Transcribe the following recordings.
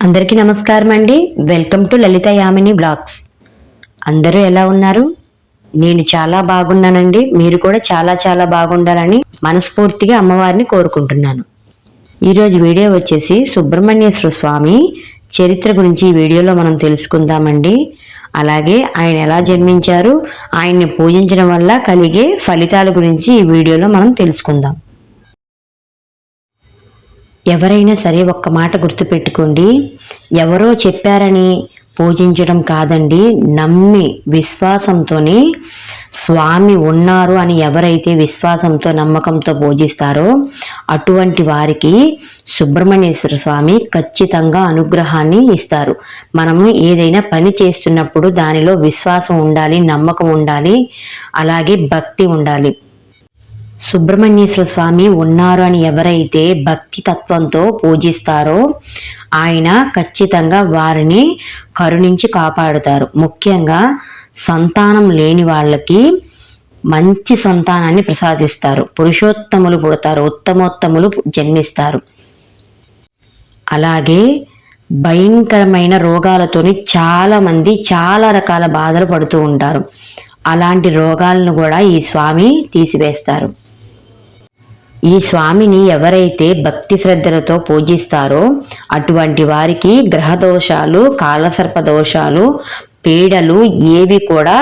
అందరికీ నమస్కారం అండి. Welcome to Lalitha Yamini blogs అందరూ ఎలా ఉన్నారు? నేను చాలా బాగున్నానండి. మీరు కూడా చాలా చాలా బాగుండాలని మనస్ఫూర్తిగా అమ్మవారిని కోరుకుంటున్నాను. ఈరోజు వీడియో వచ్చేసి సుబ్రహ్మణ్యేశ్వర స్వామి చరిత్ర గురించి ఈ వీడియోలో మనం తెలుసుకుందామండి. అలాగే ఆయన ఎలా జన్మించారు ఆయన్ని పూజించడం వల్ల కలిగే ఫలితాల గురించి ఈ వీడియోలో మనం తెలుసుకుందాం. ఎవరైనా సరే ఒక్క మాట గుర్తుపెట్టుకోండి. ఎవరో చెప్పారని పూజించడం కాదండి నమ్మి విశ్వాసంతోనే స్వామి ఉన్నారు అని ఎవరైతే విశ్వాసంతో నమ్మకంతో పూజిస్తారో అటువంటి వారికి సుబ్రహ్మణ్యేశ్వర స్వామి ఖచ్చితంగా అనుగ్రహాన్ని ఇస్తారు. మనము ఏదైనా పని చేస్తున్నప్పుడు దానిలో విశ్వాసం ఉండాలి నమ్మకం ఉండాలి అలాగే భక్తి ఉండాలి. సుబ్రహ్మణ్యేశ్వర స్వామి ఉన్నారు అని ఎవరైతే భక్తి తత్వంతో పూజిస్తారో ఆయన ఖచ్చితంగా వారిని కరుణించి కాపాడుతారు. ముఖ్యంగా సంతానం లేని వాళ్ళకి మంచి సంతానాన్ని ప్రసాదిస్తారు. పురుషోత్తములు పుడతారు ఉత్తమోత్తములు జన్మిస్తారు. అలాగే భయంకరమైన రోగాలతోని చాలా మంది చాలా రకాల బాధలు పడుతూ ఉంటారు. అలాంటి రోగాలను కూడా ఈ స్వామి తీసివేస్తారు. ఈ స్వామిని ఎవరైతే భక్తి శ్రద్ధలతో పూజిస్తారో అటువంటి వారికి గ్రహ దోషాలు కాలసర్ప దోషాలు పీడలు ఏవి కూడా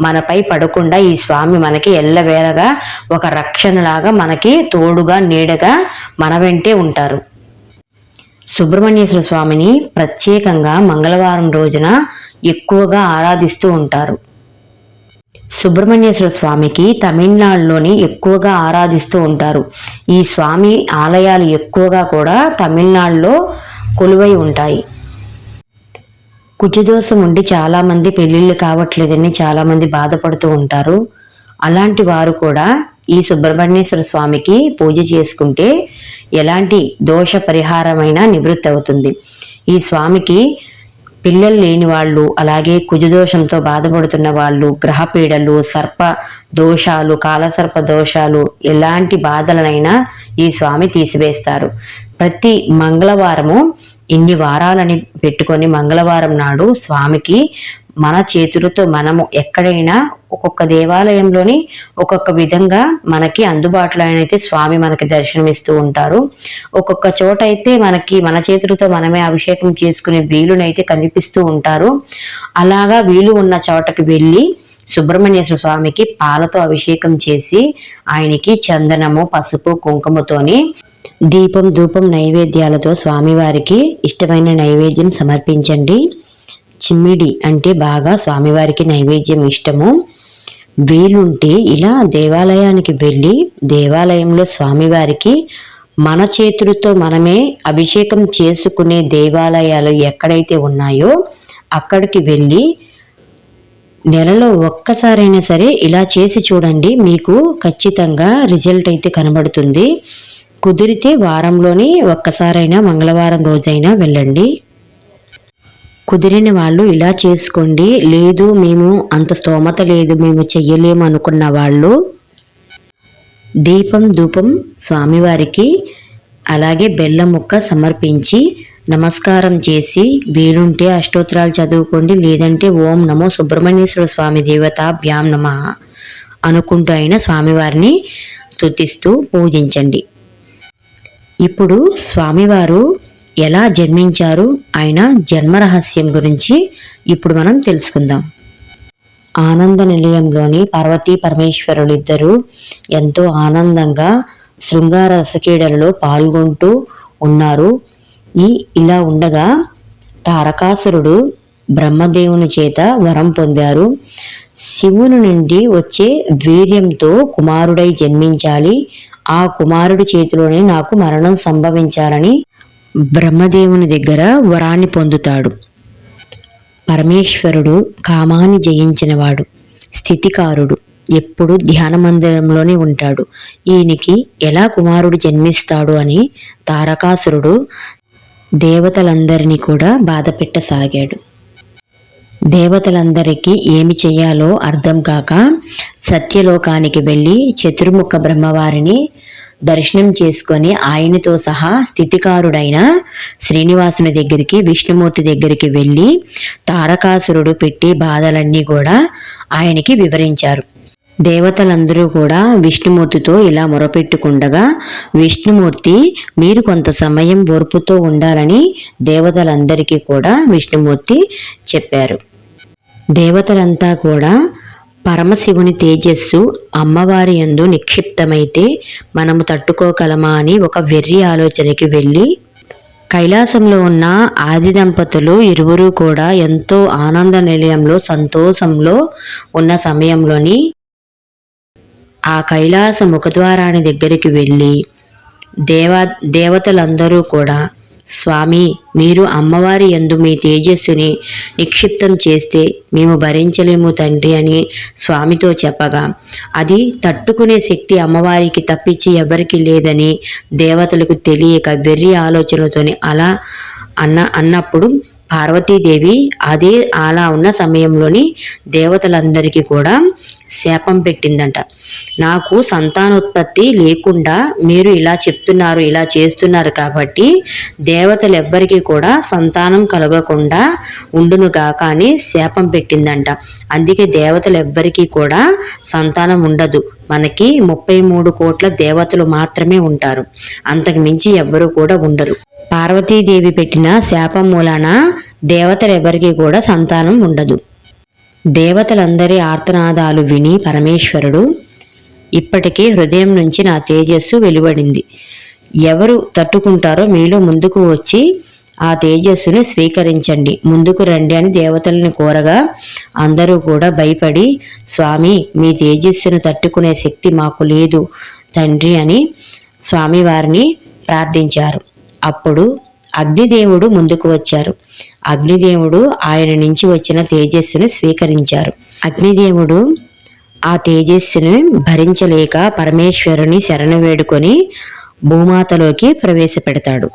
మనపై పడకుండా ఈ స్వామి మనకి ఎల్లవేళగా ఒక రక్షణలాగా మనకి తోడుగా నీడగా మన వెంటే ఉంటారు. సుబ్రహ్మణ్యేశ్వర స్వామిని ప్రత్యేకంగా మంగళవారం రోజున ఎక్కువగా ఆరాధిస్తూ ఉంటారు. సుబ్రహ్మణ్యేశ్వర స్వామికి తమిళనాడులోని ఎక్కువగా ఆరాధిస్తూ ఉంటారు. ఈ స్వామి ఆలయాలు ఎక్కువగా కూడా తమిళనాడులో కొలువై ఉంటాయి. కుజదోషం ఉండి చాలామంది పెళ్ళిళ్ళు కావట్లేదని చాలామంది బాధపడుతూ ఉంటారు. అలాంటి వారు కూడా ఈ సుబ్రహ్మణ్యేశ్వర స్వామికి పూజ చేసుకుంటే ఎలాంటి దోష పరిహారమైన నివృత్తి అవుతుంది. ఈ స్వామికి పిల్లలు లేని వాళ్ళు అలాగే కుజదోషంతో బాధపడుతున్న వాళ్ళు గ్రహపీడలు సర్ప దోషాలు కాలసర్ప దోషాలు ఎలాంటి బాధలనైనా ఈ స్వామి తీసివేస్తారు. ప్రతి మంగళవారము ఇన్ని వారాలని పెట్టుకొని మంగళవారం నాడు స్వామికి మన చేతులతో మనము ఎక్కడైనా ఒక్కొక్క దేవాలయంలోని ఒక్కొక్క విధంగా మనకి అందుబాటులో అయితే స్వామి మనకి దర్శనమిస్తూ ఉంటారు. ఒక్కొక్క చోట అయితే మనకి మన చేతులతో మనమే అభిషేకం చేసుకునే వీలునైతే కనిపిస్తూ ఉంటారు. అలాగా వీలు ఉన్న చోటకి వెళ్ళి సుబ్రహ్మణ్యేశ్వర స్వామికి పాలతో అభిషేకం చేసి ఆయనకి చందనము పసుపు కుంకుమతోని దీపం ధూపం నైవేద్యాలతో స్వామివారికి ఇష్టమైన నైవేద్యం సమర్పించండి. చిమ్మిడి అంటే బాగా స్వామివారికి నైవేద్యం ఇష్టము. వీలుంటే ఇలా దేవాలయానికి వెళ్ళి దేవాలయంలో స్వామివారికి మన చేతులతో మనమే అభిషేకం చేసుకునే దేవాలయాలు ఎక్కడైతే ఉన్నాయో అక్కడికి వెళ్ళి నెలలో ఒక్కసారైనా సరే ఇలా చేసి చూడండి మీకు ఖచ్చితంగా రిజల్ట్ అయితే కనబడుతుంది. కుదిరితే వారంలోని ఒక్కసారైనా మంగళవారం రోజైనా వెళ్ళండి. కుదిరిన వాళ్ళు ఇలా చేసుకోండి. లేదు మేము అంత స్తోమత లేదు మేము చెయ్యలేము అనుకున్న వాళ్ళు. దీపం ధూపం స్వామివారికి అలాగే బెల్లం ముక్క సమర్పించి నమస్కారం చేసి వీలుంటే అష్టోత్తరాలు చదువుకోండి. లేదంటే ఓం నమో సుబ్రహ్మణ్యేశ్వర స్వామి దేవతాభ్యాం నమ అనుకుంటూ అయిన స్వామివారిని స్థుతిస్తూ పూజించండి. ఇప్పుడు స్వామివారు ఎలా జన్మించారు? ఆయన జన్మరహస్యం గురించి ఇప్పుడు మనం తెలుసుకుందాం. ఆనంద నిలయంలోని పార్వతీ పరమేశ్వరులిద్దరూ ఎంతో ఆనందంగా శృంగార రసక్రీడలలో పాల్గొంటూ ఉన్నారు. ఈ ఇలా ఉండగా తారకాసురుడు బ్రహ్మదేవుని చేత వరం పొందారు. శివుని నుండి వచ్చే వీర్యంతో కుమారుడై జన్మించాలి. ఆ కుమారుడి చేతిలోనే నాకు మరణం సంభవించాలని బ్రహ్మదేవుని దగ్గర వరాన్ని పొందుతాడు. పరమేశ్వరుడు కామాన్ని జయించినవాడు స్థితికారుడు ఎప్పుడు ధ్యాన మందిరంలోనే ఉంటాడు. ఈయనకి ఎలా కుమారుడు జన్మిస్తాడు అని తారకాసురుడు దేవతలందరినీ కూడా బాధ పెట్టసాగాడు దేవతలందరికీ ఏమి చేయాలో అర్థం కాక సత్యలోకానికి వెళ్ళి చతుర్ముఖ బ్రహ్మవారిని దర్శనం చేసుకొని ఆయనతో సహా స్థితికారుడైన శ్రీనివాసుని దగ్గరికి విష్ణుమూర్తి దగ్గరికి వెళ్ళి తారకాసురుడు పెట్టి బాధలన్నీ కూడా ఆయనకి వివరించారు. దేవతలందరూ కూడా విష్ణుమూర్తితో ఇలా మొరపెట్టుకుండగా విష్ణుమూర్తి మీరు కొంత సమయం ఓర్పుతో ఉండాలని దేవతలందరికీ కూడా విష్ణుమూర్తి చెప్పారు. దేవతలంతా కూడా పరమశివుని తేజస్సు అమ్మవారి యందు నిక్షిప్తమైతే మనము తట్టుకోగలమా అని ఒక వెర్రి ఆలోచనకి వెళ్ళి కైలాసంలో ఉన్న ఆది దంపతులు ఇరువురు కూడా ఎంతో ఆనంద నిలయంలో సంతోషంలో ఉన్న సమయంలోని ఆ కైలాస ముఖద్వారాని దగ్గరికి వెళ్ళి దేవా దేవతలందరూ కూడా స్వామి మీరు అమ్మవారి యందు మీ తేజస్సుని నిక్షిప్తం చేస్తే మేము భరించలేము తండ్రి అని స్వామితో చెప్పగా. అది తట్టుకునే శక్తి అమ్మవారికి తప్పించి ఎవరికి లేదని దేవతలకు తెలియక వెర్రి ఆలోచనతోని అలా అన్న అన్నప్పుడు పార్వతీదేవి అదే అలా ఉన్న సమయంలోని దేవతలందరికీ కూడా శాపం పెట్టిందంట. నాకు సంతానోత్పత్తి లేకుండా మీరు ఇలా చెప్తున్నారు ఇలా చేస్తున్నారు కాబట్టి దేవతలు ఎవ్వరికీ కూడా సంతానం కలగకుండా ఉండునుగా కానీ శాపం పెట్టిందంట. అందుకే దేవతలు ఎవ్వరికీ కూడా సంతానం ఉండదు. మనకి ముప్పై మూడు కోట్ల దేవతలు మాత్రమే ఉంటారు. అంతకు మించి ఎవ్వరూ కూడా ఉండరు. పార్వతీదేవి పెట్టిన శాపం మూలాన దేవతలెవరికి కూడా సంతానం ఉండదు. దేవతలందరి ఆర్తనాదాలు విని పరమేశ్వరుడు ఇప్పటికే హృదయం నుంచి నా తేజస్సు వెలువడింది. ఎవరు తట్టుకుంటారో మీలో ముందుకు వచ్చి ఆ తేజస్సును స్వీకరించండి. ముందుకు రండి అని దేవతలను కోరగా అందరూ కూడా భయపడి స్వామి మీ తేజస్సును తట్టుకునే శక్తి మాకు లేదు తండ్రి అని స్వామివారిని ప్రార్థించారు. అప్పుడు అగ్నిదేవుడు ముందుకు వచ్చారు. అగ్నిదేవుడు ఆయన నుంచి వచ్చిన తేజస్సును స్వీకరించారు. అగ్నిదేవుడు ఆ తేజస్సును భరించలేక పరమేశ్వరుని శరణ వేడుకొని భూమాతలోకి ప్రవేశపెడతాడు.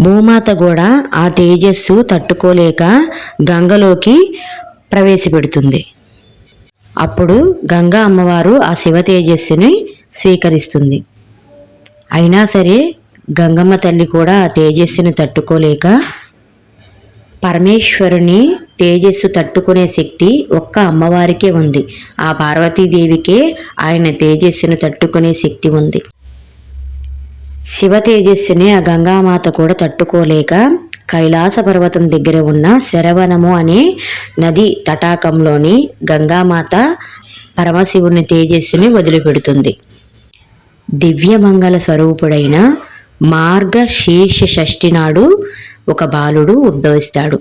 భూమాత కూడా ఆ తేజస్సు తట్టుకోలేక గంగలోకి ప్రవేశపెడుతుంది. అప్పుడు గంగా అమ్మవారు ఆ శివ తేజస్సుని స్వీకరిస్తుంది. అయినా సరే గంగమ్మ తల్లి కూడా ఆ తేజస్సుని తట్టుకోలేక పరమేశ్వరుని తేజస్సు తట్టుకునే శక్తి ఒక్క అమ్మవారికే ఉంది. ఆ పార్వతీదేవికే ఆయన తేజస్సును తట్టుకునే శక్తి ఉంది. శివ తేజస్సుని ఆ గంగామాత కూడా తట్టుకోలేక కైలాస పర్వతం దగ్గర ఉన్న శరవణము అనే నది తటాకంలోని గంగామాత పరమశివుని తేజస్సుని వదిలిపెడుతుంది. దివ్యమంగళ స్వరూపుడైన మార్గ శీర్ష షష్ఠి నాడు ఒక బాలుడు ఉద్భవిస్తాడు.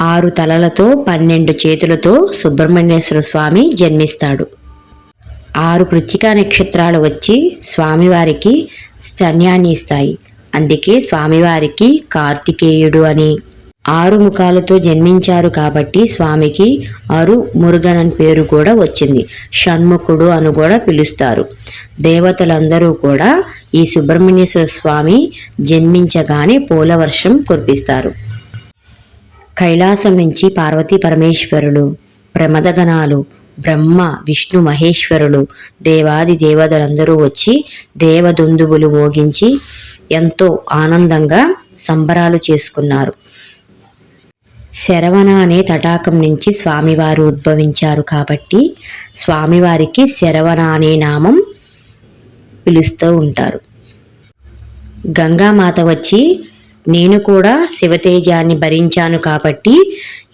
ఆరు తలలతో పన్నెండు చేతులతో సుబ్రహ్మణ్యేశ్వర స్వామి జన్మిస్తాడు. ఆరు కృత్తికా నక్షత్రాలు వచ్చి స్వామివారికి స్తన్యాన్ని ఇస్తాయి. అందుకే స్వామివారికి కార్తికేయుడు అని ఆరు ముఖాలతో జన్మించారు కాబట్టి స్వామికి అరు మురుగన్ అని పేరు కూడా వచ్చింది. షణ్ముఖుడు అని కూడా పిలుస్తారు. దేవతలందరూ కూడా ఈ సుబ్రహ్మణ్యేశ్వర స్వామి జన్మించగానే పూలవర్షం కురిపిస్తారు. కైలాసం నుంచి పార్వతీ పరమేశ్వరులు ప్రమదగణాలు బ్రహ్మ విష్ణు మహేశ్వరులు దేవాది దేవతలందరూ వచ్చి దేవదుందువులు మోగించి ఎంతో ఆనందంగా సంబరాలు చేసుకున్నారు. శరవణ అనే తటాకం నుంచి స్వామివారు ఉద్భవించారు కాబట్టి స్వామివారికి శరవణ అనే నామం పిలుస్తూ ఉంటారు. గంగామాత వచ్చి నేను కూడా శివతేజాన్ని భరించాను కాబట్టి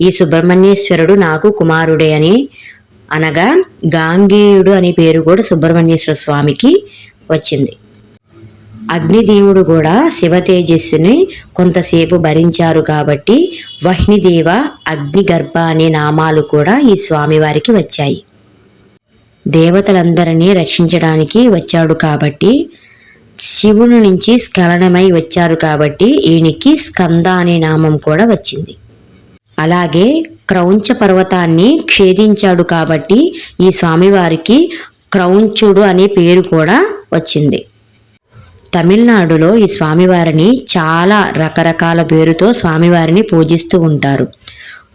ఈ సుబ్రహ్మణ్యేశ్వరుడు నాకు కుమారుడే అని అనగా గాంగేయుడు అనే పేరు కూడా సుబ్రహ్మణ్యేశ్వర స్వామికి వచ్చింది. అగ్నిదేవుడు కూడా శివ తేజస్సుని కొంతసేపు భరించారు కాబట్టి వహ్నిదేవ అగ్నిగర్భ అనే నామాలు కూడా ఈ స్వామివారికి వచ్చాయి. దేవతలందరినీ రక్షించడానికి వచ్చాడు కాబట్టి శివుని నుంచి స్ఖలనమై వచ్చారు కాబట్టి ఈయనకి స్కంద అనే నామం కూడా వచ్చింది. అలాగే క్రౌంచ పర్వతాన్ని ఛేదించాడు కాబట్టి ఈ స్వామివారికి క్రౌంచుడు అనే పేరు కూడా వచ్చింది. తమిళనాడులో ఈ స్వామివారిని చాలా రకరకాల పేరుతో స్వామివారిని పూజిస్తూ ఉంటారు.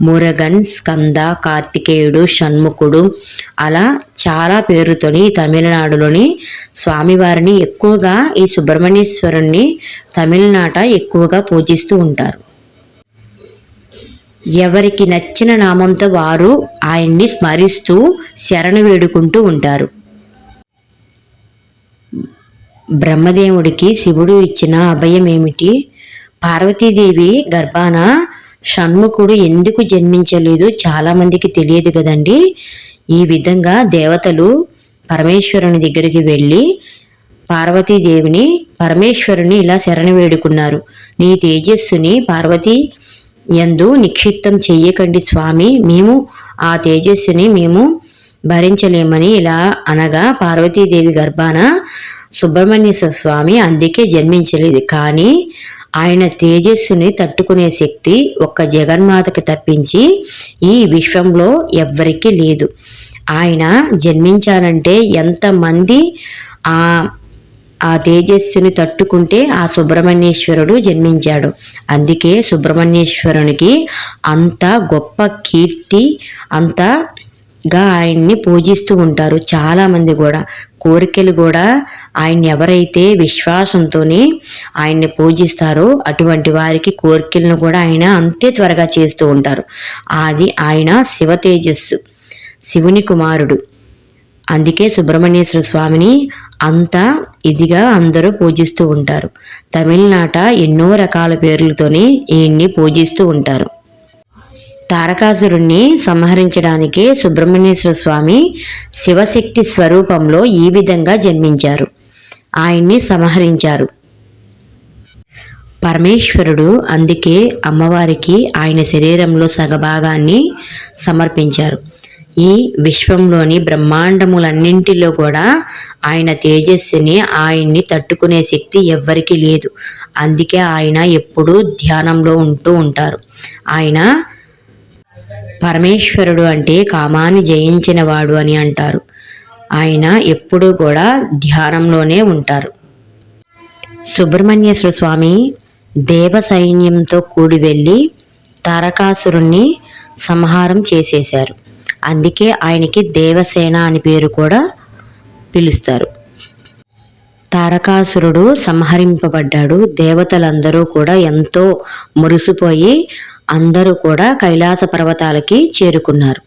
మురగన్ స్కంద కార్తికేయుడు షణ్ముఖుడు అలా చాలా పేరుతోని తమిళనాడులోని స్వామివారిని ఎక్కువగా ఈ సుబ్రహ్మణ్యేశ్వరుణ్ణి తమిళనాట ఎక్కువగా పూజిస్తూ ఉంటారు. ఎవరికి నచ్చిన నామంతో వారు ఆయన్ని స్మరిస్తూ శరణు వేడుకుంటూ ఉంటారు. బ్రహ్మదేవుడికి శివుడు ఇచ్చిన అభయం ఏమిటి పార్వతీదేవి గర్భాన షణ్ముఖుడు ఎందుకు జన్మించలేదు? చాలా మందికి తెలియదు కదండి. ఈ విధంగా దేవతలు పరమేశ్వరుని దగ్గరికి వెళ్ళి పార్వతీదేవిని పరమేశ్వరుని ఇలా శరణి వేడుకున్నారు. నీ తేజస్సుని పార్వతీ యందు నిక్షిప్తం చెయ్యకండి స్వామి. మేము ఆ తేజస్సుని మేము భరించలేమని ఇలా అనగా పార్వతీదేవి గర్భాన సుబ్రహ్మణ్య స్వామి అందుకే జన్మించలేదు. కానీ ఆయన తేజస్సుని తట్టుకునే శక్తి ఒక్క జగన్మాతకి తప్పించి ఈ విశ్వంలో ఎవ్వరికీ లేదు. ఆయన జన్మించాలంటే ఎంతమంది ఆ ఆ తేజస్సుని తట్టుకుంటే ఆ సుబ్రహ్మణ్యేశ్వరుడు జన్మించాడు. అందుకే సుబ్రహ్మణ్యేశ్వరునికి అంత గొప్ప కీర్తి అంతగా ఆయన్ని పూజిస్తూ ఉంటారు చాలామంది కూడా. కోరికలు కూడా ఆయన్ని ఎవరైతే విశ్వాసంతోనే ఆయన్ని పూజిస్తారో అటువంటి వారికి కోరికలను కూడా ఆయన అంతే త్వరగా చేస్తూ ఉంటారు. అది ఆయన శివ తేజస్సు శివుని కుమారుడు. అందుకే సుబ్రహ్మణ్యేశ్వర స్వామిని అంత ఇదిగా అందరూ పూజిస్తూ ఉంటారు. తమిళనాట ఎన్నో రకాల పేర్లతోనే ఈయన్ని పూజిస్తూ ఉంటారు. తారకాసురుణ్ణి సంహరించడానికి సుబ్రహ్మణ్యేశ్వర స్వామి శివశక్తి స్వరూపంలో ఈ విధంగా జన్మించారు. ఆయన్ని సంహరించారు. పరమేశ్వరుడు అందుకే అమ్మవారికి ఆయన శరీరంలో సగభాగాన్ని సమర్పించారు. ఈ విశ్వంలోని బ్రహ్మాండములన్నింటిలో కూడా ఆయన తేజస్సుని ఆయన్ని తట్టుకునే శక్తి ఎవ్వరికీ లేదు. అందుకే ఆయన ఎప్పుడూ ధ్యానంలో ఉంటూ ఉంటారు. ఆయన పరమేశ్వరుడు అంటే కామాన్ని జయించిన వాడు అని అంటారు. ఆయన ఎప్పుడూ కూడా ధ్యానంలోనే ఉంటారు. సుబ్రహ్మణ్యేశ్వర స్వామి దేవ సైన్యంతో కూడి వెళ్ళి తారకాసురుణ్ణి సంహారం చేసేశారు. అందుకే ఆయనకి దేవసేన అని పేరు కూడా పిలుస్తారు. తారకాసురుడు సంహరింపబడ్డాడు. దేవతలందరూ కూడా ఎంతో మురిసిపోయి అందరూ కూడా కైలాస పర్వతాలకి చేరుకున్నారు.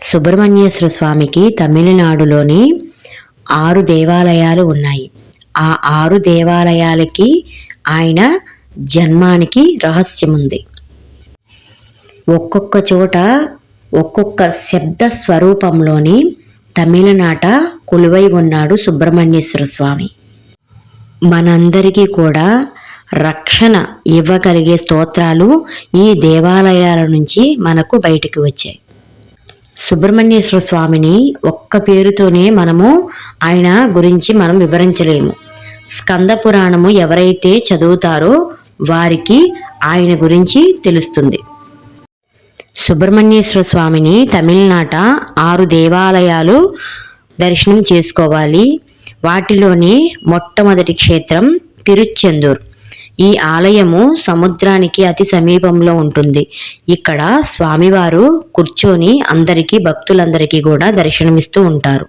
సుబ్రహ్మణ్యేశ్వర స్వామికి తమిళనాడులోని ఆరు దేవాలయాలు ఉన్నాయి. ఆ ఆరు దేవాలయాలకి ఆయన జన్మానికి రహస్యం ఉంది ఒక్కొక్క చోట ఒక్కొక్క శబ్ద స్వరూపంలోని తమిళనాట కొలువై ఉన్నాడు సుబ్రహ్మణ్యేశ్వర స్వామి. మనందరికీ కూడా రక్షణ ఇవ్వగలిగే స్తోత్రాలు ఈ దేవాలయాల నుంచి మనకు బయటికి వచ్చాయి. సుబ్రహ్మణ్యేశ్వర స్వామిని ఒక్క పేరుతోనే మనము ఆయన గురించి మనం వివరించలేము. స్కంద పురాణము ఎవరైతే చదువుతారో వారికి ఆయన గురించి తెలుస్తుంది. సుబ్రహ్మణ్యేశ్వర స్వామిని తమిళనాట ఆరు దేవాలయాలు దర్శనం చేసుకోవాలి. వాటిలోని మొట్టమొదటి క్షేత్రం తిరుచెందూర్. ఈ ఆలయము సముద్రానికి అతి సమీపంలో ఉంటుంది. ఇక్కడ స్వామివారు కూర్చొని అందరికీ భక్తులందరికీ కూడా దర్శనమిస్తూ ఉంటారు.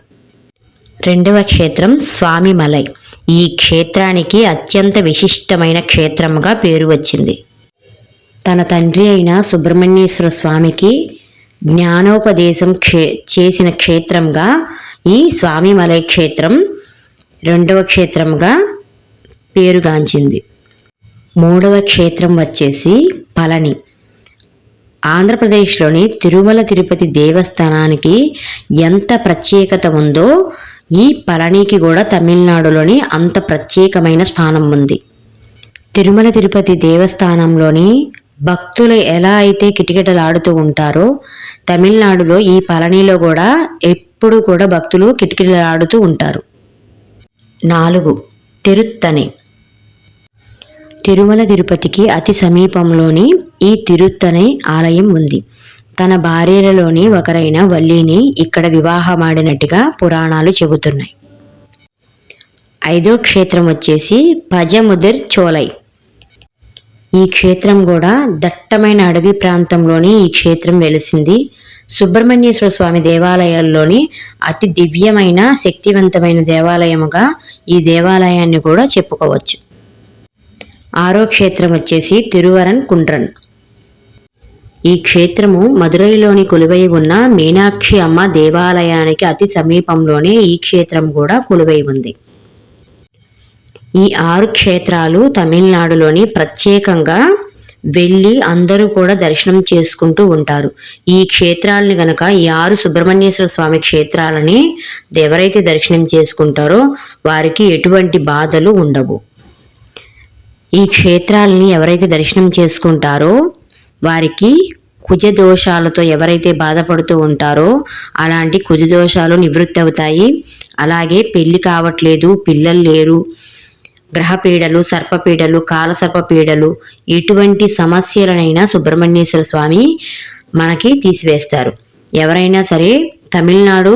రెండవ క్షేత్రం స్వామిమలై. ఈ క్షేత్రానికి అత్యంత విశిష్టమైన క్షేత్రముగా పేరు వచ్చింది. తన తండ్రి అయిన సుబ్రహ్మణ్యేశ్వర స్వామికి జ్ఞానోపదేశం క్షే చేసిన క్షేత్రంగా ఈ స్వామిమలై క్షేత్రం రెండవ క్షేత్రంగా పేరుగాంచింది. మూడవ క్షేత్రం వచ్చేసి పళని. ఆంధ్రప్రదేశ్లోని తిరుమల తిరుపతి దేవస్థానానికి ఎంత ప్రత్యేకత ఉందో ఈ పళనికి కూడా తమిళనాడులోని అంత ప్రత్యేకమైన స్థానం ఉంది. తిరుమల తిరుపతి దేవస్థానంలోని భక్తులు ఎలా అయితే కిటకిటలాడుతూ ఉంటారో తమిళనాడులో ఈ పళనిలో కూడా ఎప్పుడు కూడా భక్తులు కిటకిటలాడుతూ ఉంటారు. నాలుగు. తిరుత్తని తిరుమల తిరుపతికి అతి సమీపంలోని ఈ తిరుత్తని ఆలయం ఉంది. తన భార్యలలోని ఒకరైన వల్లిని ఇక్కడ వివాహమాడినట్టుగా పురాణాలు చెబుతున్నాయి. ఐదో క్షేత్రం వచ్చేసి పజముదిర్ చోలై. ఈ క్షేత్రం కూడా దట్టమైన అడవి ప్రాంతంలోని ఈ క్షేత్రం వెలిసింది. సుబ్రహ్మణ్యేశ్వర స్వామి దేవాలయాల్లోని అతి దివ్యమైన శక్తివంతమైన దేవాలయముగా ఈ దేవాలయాన్ని కూడా చెప్పుకోవచ్చు. ఆరో క్షేత్రం వచ్చేసి తిరువరన్ కుండ్రన్. ఈ క్షేత్రము మదురైలోని కొలువై ఉన్న మీనాక్షి అమ్మ దేవాలయానికి అతి సమీపంలోనే ఈ క్షేత్రం కూడా కొలువై ఉంది. ఈ ఆరు క్షేత్రాలు తమిళనాడులోని ప్రత్యేకంగా వెళ్ళి అందరూ కూడా దర్శనం చేసుకుంటూ ఉంటారు. ఈ క్షేత్రాలని గనక ఈ ఆరు సుబ్రహ్మణ్యేశ్వర స్వామి క్షేత్రాలని ఎవరైతే దర్శనం చేసుకుంటారో వారికి ఎటువంటి బాధలు ఉండవు. ఈ క్షేత్రాలని ఎవరైతే దర్శనం చేసుకుంటారో వారికి కుజ దోషాలతో ఎవరైతే బాధపడుతూ ఉంటారో అలాంటి కుజ దోషాలు నివృత్తి అవుతాయి. అలాగే పెళ్ళి కావట్లేదు పిల్లలు లేరు గ్రహపీడలు సర్పపీడలు కాలసర్పపీడలు ఎటువంటి సమస్యలనైనా సుబ్రహ్మణ్యేశ్వర స్వామి మనకి తీసివేస్తారు. ఎవరైనా సరే తమిళనాడు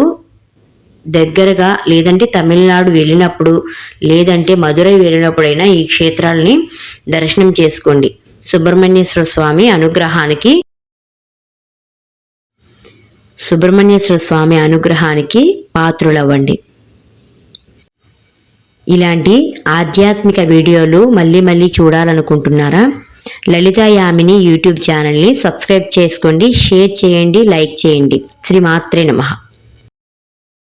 దగ్గరగా లేదంటే తమిళనాడు వెళ్ళినప్పుడు లేదంటే మధురై వెళ్ళినప్పుడైనా ఈ క్షేత్రాలని దర్శనం చేసుకోండి. సుబ్రహ్మణ్యేశ్వర స్వామి అనుగ్రహానికి సుబ్రహ్మణ్యేశ్వర స్వామి అనుగ్రహానికి పాత్రులవ్వండి. ఇలాంటి ఆధ్యాత్మిక వీడియోలు మళ్ళీ మళ్ళీ చూడాలనుకుంటున్నారా? లలిత యామిని యూట్యూబ్ ఛానల్ని సబ్స్క్రైబ్ చేసుకోండి షేర్ చేయండి లైక్ చేయండి. శ్రీ మాత్రే నమః.